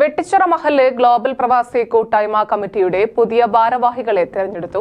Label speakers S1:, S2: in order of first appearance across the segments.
S1: Vettichira Mahal global പ്രവാസി കൂട്ടായ്മ കമ്മിറ്റിയുടെ പുതിയ ഭാരവാഹികളെ തെരഞ്ഞെടുത്തു.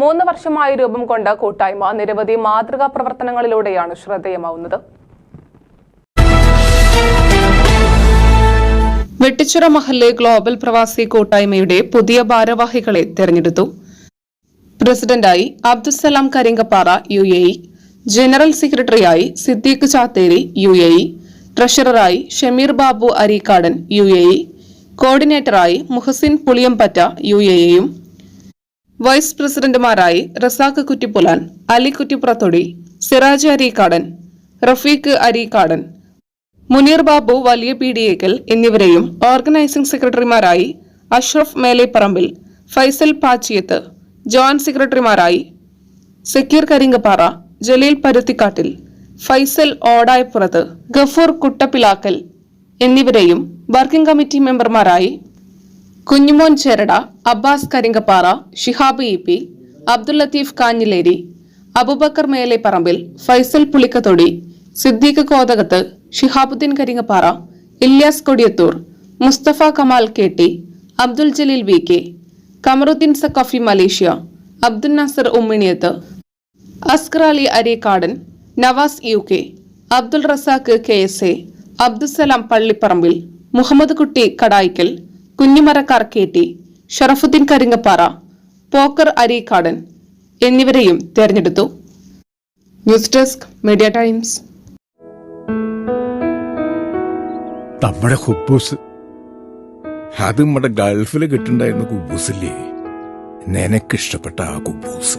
S1: മൂന്ന് വർഷമായി രൂപം കൊണ്ട കൂട്ടായ്മ നിരവധി മാതൃകാ പ്രവർത്തനങ്ങളിലൂടെയാണ് ശ്രദ്ധേയമാവുന്നത്. വെട്ടിച്ചിറ മഹൽ ഗ്ലോബൽ പ്രവാസി കൂട്ടായ്മയുടെ പുതിയ ഭാരവാഹികളെ തെരഞ്ഞെടുത്തു. പ്രസിഡന്റായി Abdussalam Karinkappara U A E. General സെക്രട്ടറിയായി Siddique Chatheri U A E. ട്രഷററായി Shameer Babu Areekadan U A E. കോർഡിനേറ്ററായി Muhsin Puliyampatta U A എയും. വൈസ് പ്രസിഡന്റുമാരായി റസാഖ് കുറ്റിപ്പുലാൻ അലി കുറ്റിപ്പുറത്തൊടി സിറാജ് അരീക്കാടൻ റഫീഖ് അരീക്കാടൻ മുനീർ ബാബു വലിയ പീഡിയേക്കൽ എന്നിവരെയും ഓർഗനൈസിംഗ് സെക്രട്ടറിമാരായി അഷ്റഫ് മേലേപ്പറമ്പിൽ ഫൈസൽ പാച്ചിയത്ത് ജോയിന്റ് സെക്രട്ടറിമാരായി സക്കീർ കരിങ്കപ്പാറ ജലീൽ പരുത്തിക്കാട്ടിൽ ഫൈസൽ ഓടായപ്പുറത്ത് ഗഫൂർ കുട്ടപ്പിലാക്കൽ എന്നിവരെയും working committee മെമ്പർമാരായി Kunjumon Cherada Abbas Karinkappara Shihab E P Abdul Latheef Kanjileri Abubakar Melepparambil Faisal Pulikkathodi Siddique Kothakath Shihabuddin Karinkappara Ilyas Kodiyathur Mustafa Kamal K T Abdul Jaleel V K Kamaruddin Sakhafi Malaysia Abdul Nasar Umminiyath Askar Ali Areekadan Nawas U K Abdul Razak K S A Abdussalam Pallipparambil Muhammad Kutty Kadayikkal Kunjimarakkar K T Sharafuddin Karingappara Pokkar Areekadan എന്നിവരെയും തെരഞ്ഞെടുത്തു. News desk media times.
S2: നമ്മുടെ ഹുബൂസ്. അത് നമ്മുടെ ഗൾഫിൽ കിട്ടുണ്ടായിരുന്ന കുബൂസില്ലേ? നിനക്കിഷ്ടപ്പെട്ട ആ കുബൂസ്.